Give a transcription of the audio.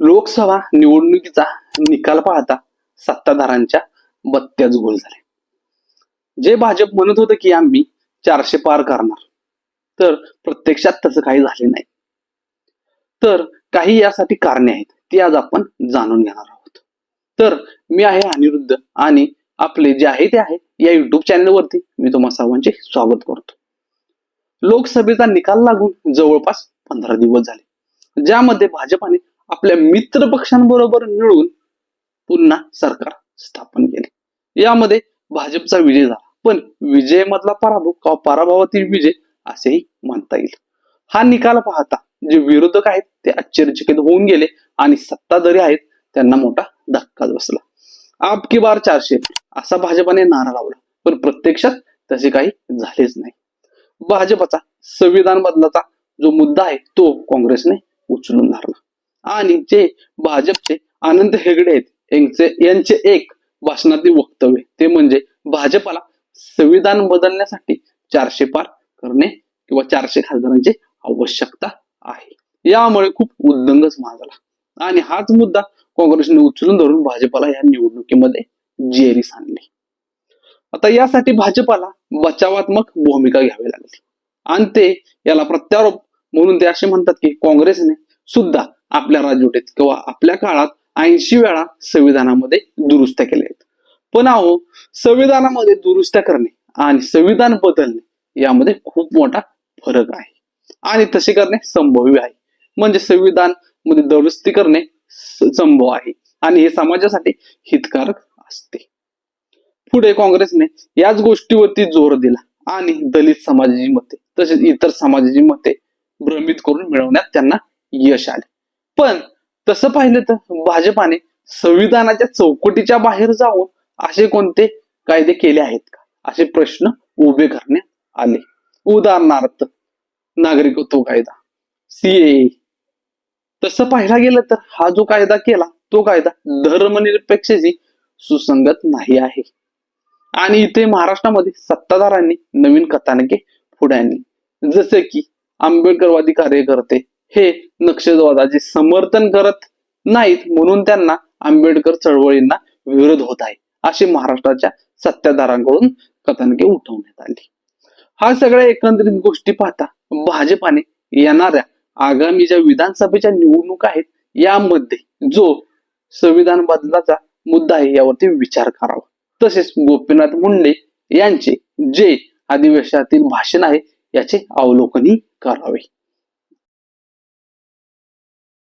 लोकसभा निवडणुकीचा निकाल पाहता सत्ताधारांच्या बत्त्याच गोल झाल्या जे भाजप म्हणत होतं की आम्ही चारशे पार करणार तर प्रत्यक्षात तसं काही झाले नाही. तर काही यासाठी कारणे आहेत ती आज आपण जाणून घेणार आहोत. तर मी आहे अनिरुद्ध आणि आपले जे आहे ते आहे या युट्यूब चॅनलवरती मी तुम्हा सर्वांचे स्वागत करतो. लोकसभेचा निकाल लागून जवळपास पंधरा दिवस झाले ज्यामध्ये भाजपाने आपल्या मित्र पक्षांबरोबर मिळून पुन्हा सरकार स्थापन केले. यामध्ये भाजपचा विजय झाला. पण विजयामधला पराभव किंवा पराभवातील विजय असेही म्हणता येईल. हा निकाल पाहता जे विरोधक आहेत ते आश्चर्यचकित होऊन गेले आणि सत्ताधारी आहेत त्यांना मोठा धक्काच बसला. आप की बार चारशे. असा भाजपाने नारा लावला. पण प्रत्यक्षात तसे काही झालेच नाही. भाजपचा संविधान बदलाचा जो मुद्दा आहे तो काँग्रेसने उचलून धरला. आणि जे भाजपचे आनंद हेगडे आहेत यांचे यांचे एक भाषणातील वक्तव्य ते म्हणजे भाजपाला संविधान बदलण्यासाठी चारशे पार करणे किंवा चारशे खासदारांची आवश्यकता आहे. यामुळे खूप उद्दंगच माजला. आणि हाच मुद्दा काँग्रेसने उचलून धरून भाजपाला या निवडणुकीमध्ये जेरीस आणली. आता यासाठी भाजपाला बचावात्मक भूमिका घ्यावी लागली. आणि ते याला प्रत्यारोप म्हणून ते असे म्हणतात की काँग्रेसने सुद्धा आपल्या राजवटीत किंवा आपल्या काळात ऐंशी वेळा संविधानामध्ये दुरुस्त्या केल्या आहेत. पण अहो संविधानामध्ये दुरुस्त्या करणे आणि संविधान बदलणे यामध्ये खूप मोठा फरक आहे. आणि तसे करणे संभव्य आहे. म्हणजे संविधानमध्ये दुरुस्ती करणे संभव आहे. आणि हे समाजासाठी हितकारक असते. पुढे काँग्रेसने याच गोष्टीवरती जोर दिला आणि दलित समाजाची मते तसेच इतर समाजाची मते भ्रमित करून मिळवण्यात त्यांना यश आले. पण तसं पाहिलं तर भाजपाने संविधानाच्या चौकटीच्या बाहेर जाऊन असे कोणते कायदे केले आहेत का? असे प्रश्न उभे करण्यात आले. उदाहरणार्थ नागरिकत्व कायदा सीए तसं पाहायला गेलं तर हा जो कायदा केला तो कायदा धर्मनिरपेक्षेची सुसंगत नाही आहे. आणि इथे महाराष्ट्रामध्ये सत्ताधारांनी नवीन कथानके पुढे आणली. जसे की आंबेडकरवादी कार्यकर्ते हे नक्षलवादाचे समर्थन करत नाहीत म्हणून त्यांना आंबेडकर चळवळींना विरोध होत आहे असे महाराष्ट्राच्या सत्ताधारांकडून कथनके उठवण्यात आली. हा सगळ्या एकंदरीत गोष्टी पाहता भाजपाने येणाऱ्या आगामी ज्या विधानसभेच्या निवडणूक आहेत यामध्ये जो संविधान बदलाचा मुद्दा आहे यावरती विचार करावा. तसेच गोपीनाथ मुंडे यांचे जे अधिवेशनातील भाषण आहे याचे अवलोकनही करावे.